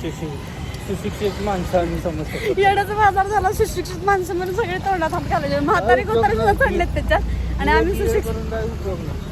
सुशिक्षित सुशिक्षित माणसांनी समजतात येण्याचा बाजार झाला सुशिक्षित माणसं म्हणून सगळे तोंडात हात घालायचे. म्हातारी कोतारी सुद्धा चढलेत त्याच्यात. आणि आम्ही सुशिक्षित करून काय उपयोग नाही.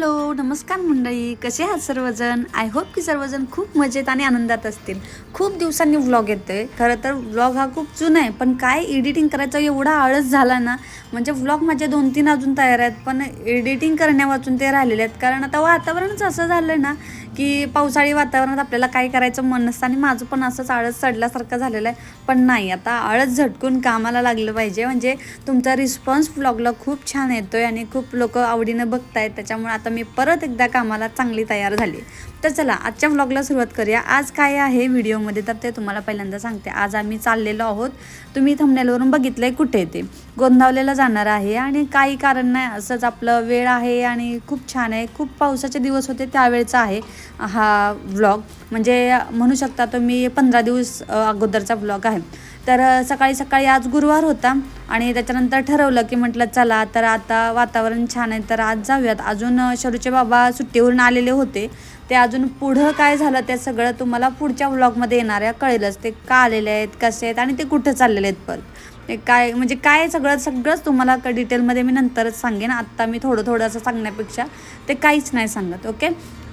हॅलो नमस्कार मंडळी. कसे आहात सर्वजण? आय होप की सर्वजण खूप मजेत आणि आनंदात असतील. खूप दिवसांनी व्लॉग येतोय. खरं तर व्लॉग हा खूप जुना आहे पण काय एडिटिंग करायचा एवढा आळस झाला ना म्हणजे व्लॉग माझे दोन तीन अजून तयार आहेत पण एडिटिंग करण्यावाचून ते राहिलेले आहेत. कारण आता वातावरणच असं झालं ना की पावसाळी वातावरणात आपल्याला काय करायचं मन नसतं आणि माझं पण असंच आळस चढल्यासारखं झालेलं आहे. पण नाही आता आळस झटकून कामाला लागलं पाहिजे. म्हणजे तुमचा रिस्पॉन्स व्लॉगला खूप छान येतो आहे आणि खूप लोक आवडीनं बघतायत. त्याच्यामुळे आता मी परत एकदा कामाला चांगली तयार झाली. तर चला आजच्या व्लॉगला सुरुवात करूया. आज काय आहे व्हिडिओमध्ये? तर ते तुम्हाला पहिल्यांदा सांगते. आज आम्ही चाललेलो आहोत. तुम्ही थंबनेलवरून आहे कुठे ते. गोंधावलेला जाणार आहे आणि काही कारण नाही असंच आपलं वेळ आहे आणि खूप छान आहे. खूप पावसाचे दिवस होते त्यावेळचा आहे हा व्लॉग म्हणजे म्हणू शकता तुम्ही पंधरा दिवस अगोदरचा व्लॉग आहे. तर सकाळी सकाळी आज गुरुवार होता आणि त्याच्यानंतर ठरवलं की म्हटलं चला तर आता वातावरण छान आहे तर आज जाऊयात. अजून शरूचे बाबा सुट्टीवरून आलेले होते. ते अजून पुढं काय झालं ते सगळं तुम्हाला पुढच्या व्लॉगमध्ये येणाऱ्या कळेलच ते का आलेले आहेत कसे आहेत आणि ते कुठं चाललेले आहेत परत ते काय म्हणजे काय सगळं सगळंच तुम्हाला डिटेलमध्ये मी नंतरच सांगेन. आत्ता मी थोडं थोडं असं सांगण्यापेक्षा ते काहीच नाही सांगत ओके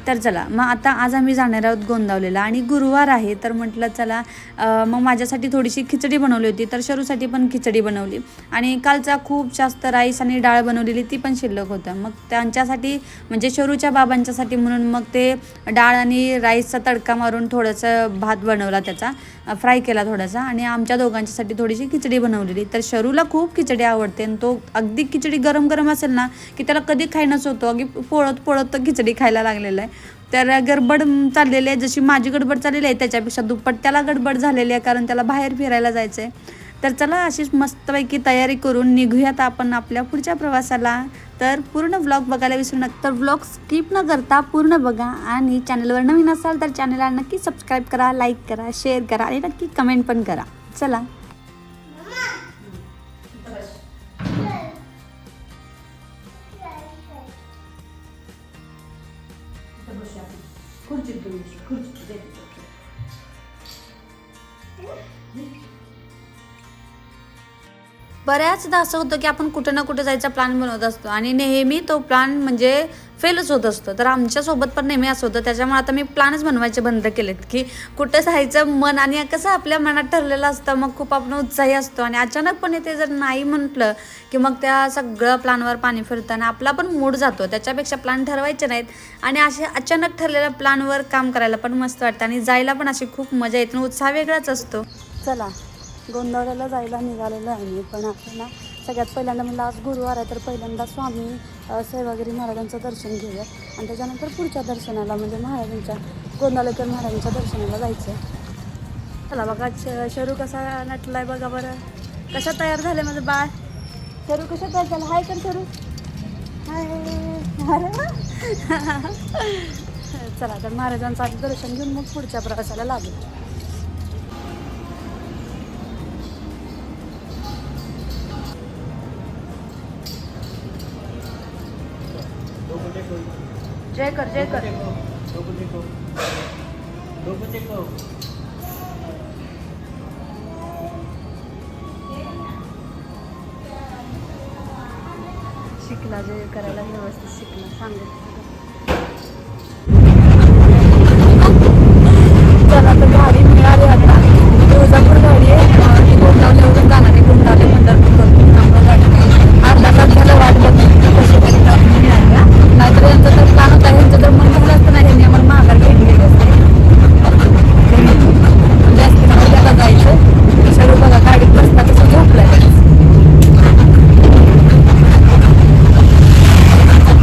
तर चला मग आता आज आम्ही जाणार आहोत गोंदावलेला आणि गुरुवार आहे तर म्हटलं चला मग माझ्यासाठी थोडीशी खिचडी बनवली होती तर शरूसाठी पण खिचडी बनवली. आणि कालचा खूप जास्त राईस आणि डाळ बनवलेली ती पण शिल्लक होतं. मग त्यांच्यासाठी म्हणजे शरूच्या बाबांच्यासाठी म्हणून मग ते डाळ आणि राईसचा तडका मारून थोडंसं भात बनवला त्याचा फ्राय केला थोडासा आणि आमच्या दोघांच्यासाठी थोडीशी खिचडी बनवलेली. तर शरूला खूप खिचडी आवडते आणि तो अगदी खिचडी गरम गरम असेल ना की त्याला कधी खायनंच होतो. अगदी पोळत पोळत तर खिचडी खायला लागलेला आहे. तर गडबड चाललेली आहे जशी माझी गडबड चाललेली आहे त्याच्यापेक्षा दुप्पट त्याला गडबड झालेली आहे कारण त्याला बाहेर फिरायला जायचं आहे तर चला अशीच मस्तपैकी तयारी करून निघूयात आपण आपल्या पुढच्या प्रवासाला. तर पूर्ण व्लॉग बघायला विसरू नका. तर व्लॉग स्किप न करता पूर्ण बघा आणि चॅनलवर नवीन असाल तर चॅनलला नक्की सबस्क्राईब करा लाईक करा शेअर करा आणि नक्की कमेंट पण करा. चला. बऱ्याचदा असं होतं की आपण कुठं ना कुठं जायचा प्लॅन बनवत असतो आणि नेहमी तो प्लॅन म्हणजे फेलच होत असतो. तर आमच्यासोबत पण नेहमी असं होतं. त्याच्यामुळे आता मी प्लॅनच बनवायचे बंद केलेत की कुठं जायचं मन आणि कसं आपल्या मनात ठरलेलं असतं मग खूप आपण उत्साही असतो आणि अचानकपणे ते जर नाही म्हटलं की मग त्या सगळं प्लॅनवर पाणी फिरतं आणि आपला पण मूड जातो. त्याच्यापेक्षा प्लॅन ठरवायचे नाहीत आणि असे अचानक ठरलेल्या प्लॅनवर काम करायला पण मस्त वाटतं आणि जायला पण अशी खूप मजा येते उत्साह वेगळाच असतो. चला. गोंधळाला जायला निघालेलं आहे मी. पण आता ना सगळ्यात पहिल्यांदा म्हणलं आज गुरुवार आहे तर पहिल्यांदा स्वामी सेवागिरी महाराजांचं दर्शन घेऊया. आणि त्याच्यानंतर पुढच्या दर्शनाला म्हणजे महाराजांच्या गोंदालेकर महाराजांच्या दर्शनाला जायचं आहे चला बघा श शरू कसा नटला आहे बघा बरं. कशा तयार झाले माझं बाळ? शरू कशा तयार झालं? हाय कर शरू. हाय. चला तर महाराजांचं आधी दर्शन घेऊन मग पुढच्या प्रवासाला लागू जय कर जय कर. शिकला जय करायला व्यवस्थित शिकला. सांगितलं चला तर गाडी मिळाली आता तुळजापूर गाडी आहे अं, ती गोंदावल्यावरून जाणार आहे गोंदावले पंढरपूर करून त्यामुळे गाडी अर्धा तास झालं वाट बघते कशी तरी गाडी मिळाली हा. नाहीतर यांचं तर प्लॅन होता यांचं तर मन झालं असतं नाही यांनी आम्हाला माघार घेतलेली असते जास्त उद्याला जायचं सर्व बघा गाडीत बसता तसं झोपलाय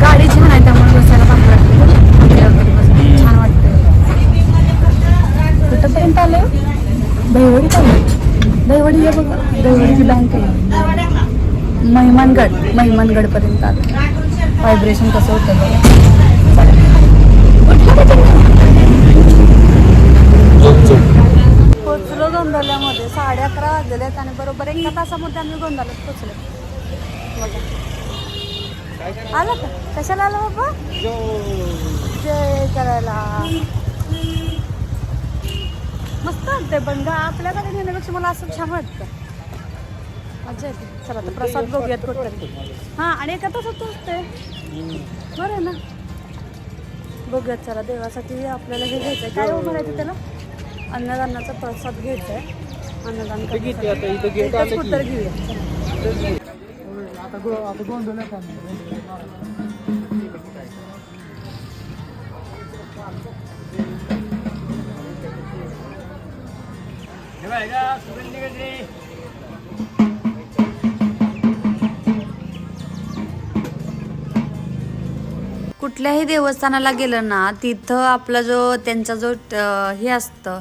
गाडी छान आहे त्यामुळे बसायला भारी वाटते आपल्यावर बसून छान वाटतं कुठंपर्यंत आले दहिवडीत आले दहिवडी हे बघा दहिवडीची बँक आहे. महिमानगड महिमानगडपर्यंत आलं. व्हायब्रेशन कसं होतं चला. पोचलो गोंधळल्यामध्ये साडे अकरा वाजलेले आहेत आणि बरोबर एका तासामध्ये आम्ही गोंधळात पोचलो. आला का? कशाला आला बाबा? जय करायला. मस्त वाटतंय पण गा आपल्या गाडी नेण्यापेक्षा मला असं छान वाटतं मजा येते चला आता प्रसाद बघूयात कुठतरी. हां आणि एका तासात पोचते बरं आहे ना. बघूयात चला देवासाठी आपल्याला हे घ्यायचं आहे काय हो म्हणायचं त्याला? अन्नदानाचा प्रसाद घ्यायचा आहे अन्नदान. कुठंतरी घेऊया. चला. आता गो आता गोंधळ कुठल्याही देवस्थानाला गेलं ना तिथं आपला जो त्यांचा जो हे असतं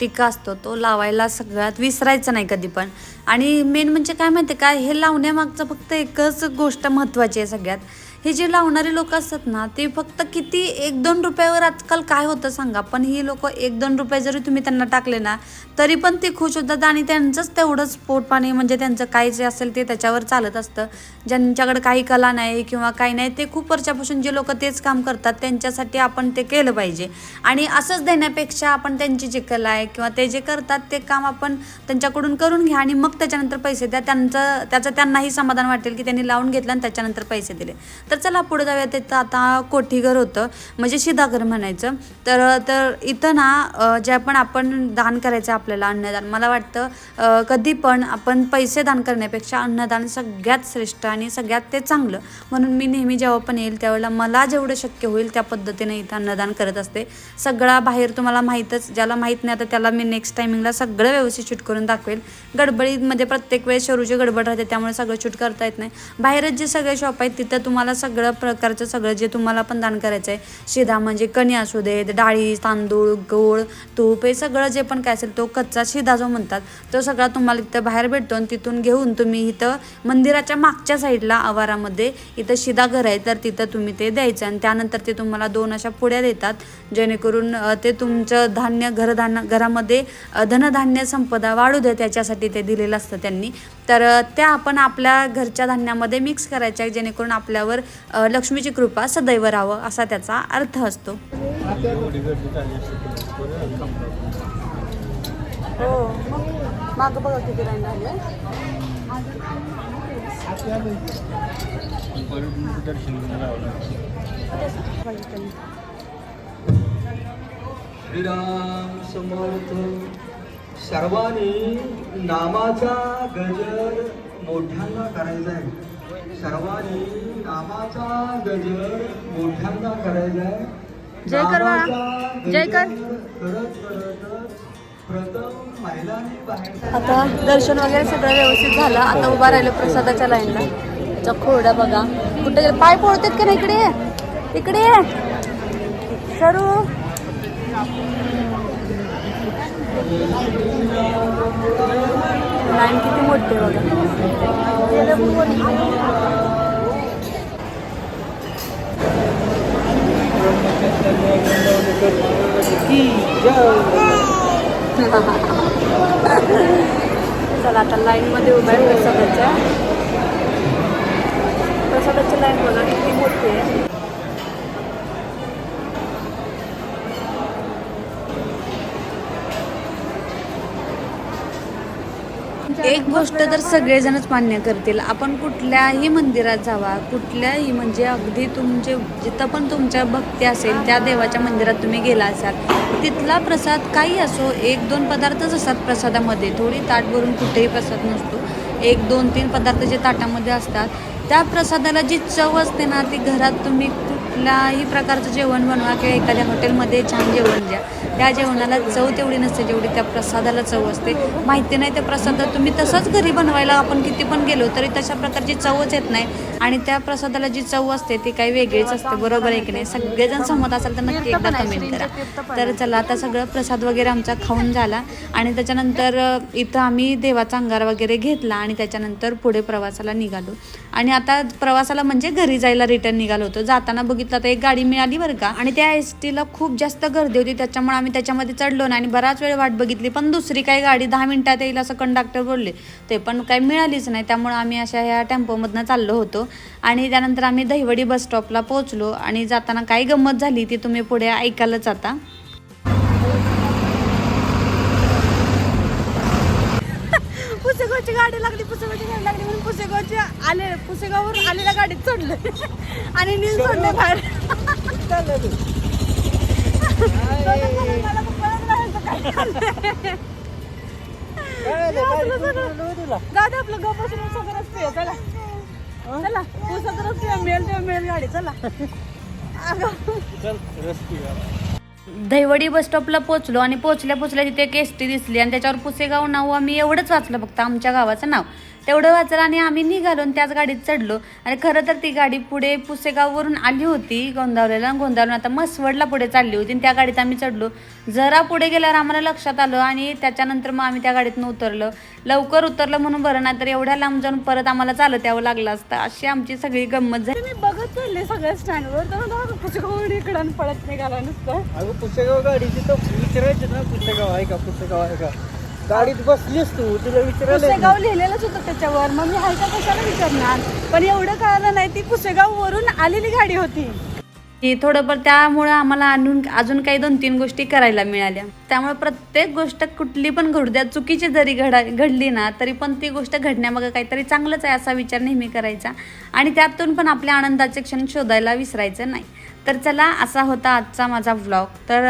टीका असतो तो लावायला सगळ्यात विसरायचा नाही कधी पण. आणि मेन म्हणजे काय माहिती काय हे लावण्यामागचं फक्त एकच गोष्ट महत्त्वाची आहे सगळ्यात. हे जे लावणारे लोक असतात ना ते फक्त किती एक दोन रुपयावर आजकाल काय होतं सांगा? पण ही लोक एक दोन रुपये जरी तुम्ही त्यांना टाकले ना तरी पण ते खुश होतात आणि त्यांचंच तेवढंच पोट पाणी म्हणजे त्यांचं काय जे असेल ते त्याच्यावर चालत असतं. ज्यांच्याकडे काही कला नाही किंवा काही नाही ते खूप वर्षापासून जे लोक तेच काम करतात त्यांच्यासाठी आपण ते केलं पाहिजे. आणि असंच देण्यापेक्षा आपण त्यांची जी कला आहे किंवा ते जे करतात ते काम आपण त्यांच्याकडून करून घ्या आणि मग त्याच्यानंतर पैसे द्या. त्यांचं त्याचं त्यांनाही समाधान वाटेल की त्यांनी लावून घेतलं आणि त्याच्यानंतर पैसे दिले. तर तर चला पुढे जाऊया. तिथं आता कोठीघर होतं. म्हणजे शिदाघर म्हणायचं. तर तर इथं ना जे पण आपण दान करायचं आपल्याला अन्नदान मला वाटतं कधी पण आपण पैसे दान करण्यापेक्षा अन्नदान सगळ्यात श्रेष्ठ आणि सगळ्यात ते चांगलं. म्हणून मी नेहमी जेव्हा पण येईल त्यावेळेला मला जेवढं शक्य होईल त्या पद्धतीने इथं अन्नदान करत असते. सगळा बाहेर तुम्हाला माहीतच ज्याला माहीत नाही आता त्याला मी नेक्स्ट टायमिंगला सगळं व्यवस्थित शूट करून दाखवेल. गडबडीमध्ये प्रत्येक वेळेस शरूची गडबड राहते त्यामुळे सगळं शूट करता येत नाही. बाहेरच जे सगळे शॉप आहेत तिथं तुम्हाला सगळं प्रकारचं सगळं जे तुम्हाला पण दान करायचं आहे. शिधा म्हणजे कणी असू देत डाळी तांदूळ गोळ तूप हे सगळं जे पण काय असेल तो कच्चा शिधा जो म्हणतात तो सगळा तुम्हाला तिथं बाहेर भेटतो आणि तिथून घेऊन तुम्ही इथं मंदिराच्या मागच्या साईडला आवारामध्ये इथं शिधा घर आहे तर तिथं तुम्ही ते द्यायचं आणि त्यानंतर ते तुम्हाला दोन अशा पुड्या देतात जेणेकरून ते तुमचं धान्य घरधान्य घरामध्ये धनधान्य संपदा वाढू दे त्याच्यासाठी ते दिलेलं असतं त्यांनी. तर त्या आपण आपल्या घरच्या धान्यामध्ये मिक्स करायच्या जेणेकरून आपल्यावर लक्ष्मीची कृपा सदैव राहावं असा त्याचा अर्थ असतो. हो मागं बघा किती लाईन झाली श्रीराम समर्थ सर्वांनी नामाचा गजर मोठ्यांना करायचा आहे. सर्वांनी नामाचा गजर मोठ्यांना करायचा आहे. जय कर जय कर. गजर करत करत प्रथम महिलांनी बाहेर आता दर्शन वगैरे सगळं व्यवस्थित झालं. आता उभा राहिलं प्रसादाच्या लाईनला. त्याच्या खोड्या बघा. कुठे गेले? पाय पोळतात का नाही इकडे. इकडे. सरू. लाईन किती मोठी बघा. चला आता लाईनमध्ये उभा आहे प्रसादाच्या. प्रसादाची लाईन बघा किती मोठी आहे. एक गोष्ट तर सगळेजणच मान्य करतील. आपण कुठल्याही मंदिरात जावा कुठल्याही म्हणजे अगदी तुमचे जिथं पण तुमच्या भक्ती असेल त्या देवाच्या मंदिरात तुम्ही गेला असाल तिथला प्रसाद काही असो एक दोन पदार्थच असतात प्रसादामध्ये. थोडी ताट भरून कुठेही प्रसाद नसतो. एक दोन तीन पदार्थ जे ताटामध्ये असतात त्या प्रसादाला जी चव असते ना ती घरात तुम्ही कुठल्याही प्रकारचं जेवण बनवा किंवा एखाद्या हॉटेलमध्ये छान जेवण द्या. त्या जेवणाला चव तेवढी नसते जेवढी त्या प्रसादाला चव असते. माहिती नाही त्या प्रसादात तुम्ही तसंच घरी बनवायला आपण किती पण गेलो तरी तशा प्रकारची चवच येत नाही. आणि त्या प्रसादाला जी चव असते ती काही वेगळीच असते बरोबर आहे की नाही? सगळेजण सहमत असाल तर नक्की एकदा कमेंट करा. तर चला आता सगळं प्रसाद वगैरे आमचा खाऊन झाला. आणि त्याच्यानंतर इथं आम्ही देवाचा अंगार वगैरे घेतला आणि त्याच्यानंतर पुढे प्रवासाला निघालो. आणि आता प्रवासाला म्हणजे घरी जायला रिटर्न निघालो होतो. जाताना बघितलं तर एक गाडी मिळाली बरं का. आणि त्या एस टीला खूप जास्त गर्दी होती. त्याच्यामुळे आम्ही त्याच्यामध्ये चढलो ना आणि बराच वेळ वाट बघितली. पण दुसरी काही गाडी दहा मिनिटात येईल असं कंडक्टर बोलले. ते पण काही मिळालीच नाही. त्यामुळे आम्ही अशा ह्या टेम्पोमधनं चाललो होतो. आणि त्यानंतर आम्ही दहिवडी बस स्टॉपला पोहोचलो. आणि जाताना काही गंमत झाली ती तुम्ही पुढे ऐकायलाच आता पुसेगावची गाडी लागली पुसेगावची गाडी लागली म्हणून पुसेगावची आले पुसेगाववर आलेल्या गाडीत चढलं आणि नील सोडले बाहेर. मला. दादा आपलं गप बसून सगळं रस्ते चला. चला पुसाचा रस्ते मिळेल तेव्हा मिळेल गाडी चला. दहिवडी बस स्टॉपला आणि पोचल्या पोचल्या तिथे एक एस टी दिसली आणि त्याच्यावर पुसेगाव नाव आम्ही एवढंच वाचलं फक्त आमच्या गावाचं नाव. तेवढं वाचलं आणि आम्ही निघालो आणि त्याच गाडीत चढलो. आणि खरं तर ती गाडी पुढे पुसेगाववरून आली होती गोंदावलेला. गोंदावरून आता मसवडला पुढे चालली होती आणि त्या गाडीत आम्ही चढलो. जरा पुढे गेल्यावर आम्हाला लक्षात आलं आणि त्याच्यानंतर मग आम्ही त्या गाडीतनं उतरलं. लवकर उतरलं म्हणून बरं नाही तर एवढ्या लांब जाऊन परत आम्हाला चालत यावं लागलं असतं. अशी आमची सगळी गंमत झाली. मी बघत चालले सगळ्या स्टँडवर तर पुसेगाव इकडं पळत निघाला नुसतं. अगं पुस्तकाव गाडीची तर विचारायचं ना पुस्तकाव आहे का पुस्तकाव आहे का? गाडीत बसलीस तू तुला पुसेगाव लिहिलेलंच होतं त्याच्यावर. मग मी हाय का कशाला विचारणार? पण एवढं कळलं नाही ती पुसेगाव वरून आलेली गाडी होती. की थोडंफार त्यामुळं आम्हाला आणून अजून काही दोन तीन गोष्टी करायला मिळाल्या. त्यामुळे प्रत्येक गोष्ट कुठली पण घडू द्या चुकीची जरी घडा घडली ना तरी पण ती गोष्ट घडण्यामागं काहीतरी चांगलंच आहे असा विचार नेहमी करायचा. आणि त्यातून पण आपल्या आनंदाचे क्षण शोधायला विसरायचं नाही. तर चला असा होता आजचा माझा व्लॉग तर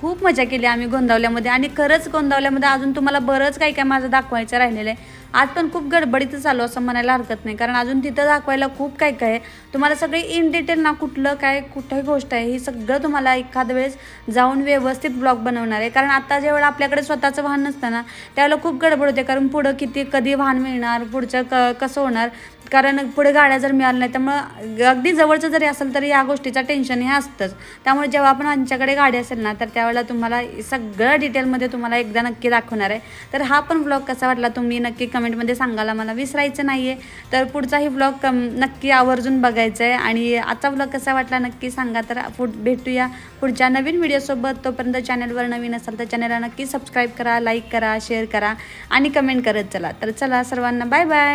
खूप मजा केली आम्ही गोंदावल्यामध्ये आणि खरंच गोंदावल्यामध्ये अजून तुम्हाला बरंच काही काय माझं दाखवायचं राहिलेलं आहे. आज पण खूप गडबडीतच आलो असं म्हणायला हरकत नाही कारण अजून तिथं दाखवायला खूप काय काय आहे. तुम्हाला सगळे इन डिटेल ना कुठलं काय कुठंही गोष्ट आहे ही सगळं तुम्हाला एखाद वेळेस जाऊन व्यवस्थित ब्लॉग बनवणार आहे. कारण आता ज्यावेळेला आपल्याकडे स्वतःचं वाहन नसतं ना त्यावेळेला खूप गडबड होते कारण पुढं किती कधी वाहन मिळणार पुढचं क कसं होणार कारण पुढे गाड्या जर मिळाल्या नाही त्यामुळं अगदी जवळचं जरी असेल तरी या गोष्टीचं टेन्शन हे असतंच. त्यामुळे जेव्हा आपण आमच्याकडे गाडी असेल ना तर त्यावेळेला तुम्हाला सगळं डिटेलमध्ये तुम्हाला एकदा नक्की दाखवणार आहे. तर हा पण ब्लॉग कसा वाटला तुम्ही नक्की कमेंटमध्ये सांगायला मला विसरायचं नाही आहे तर पुढचाही ब्लॉग कम नक्की आवर्जून बघायचा आहे आणि आजचा ब्लॉग कसा वाटला नक्की सांगा तर पुढ भेटूया पुढच्या नवीन व्हिडिओसोबत तोपर्यंत चॅनलवर नवीन असाल तर चॅनलला नक्की सबस्क्राईब करा लाईक करा शेअर करा आणि कमेंट करत चला. तर चला सर्वांना बाय बाय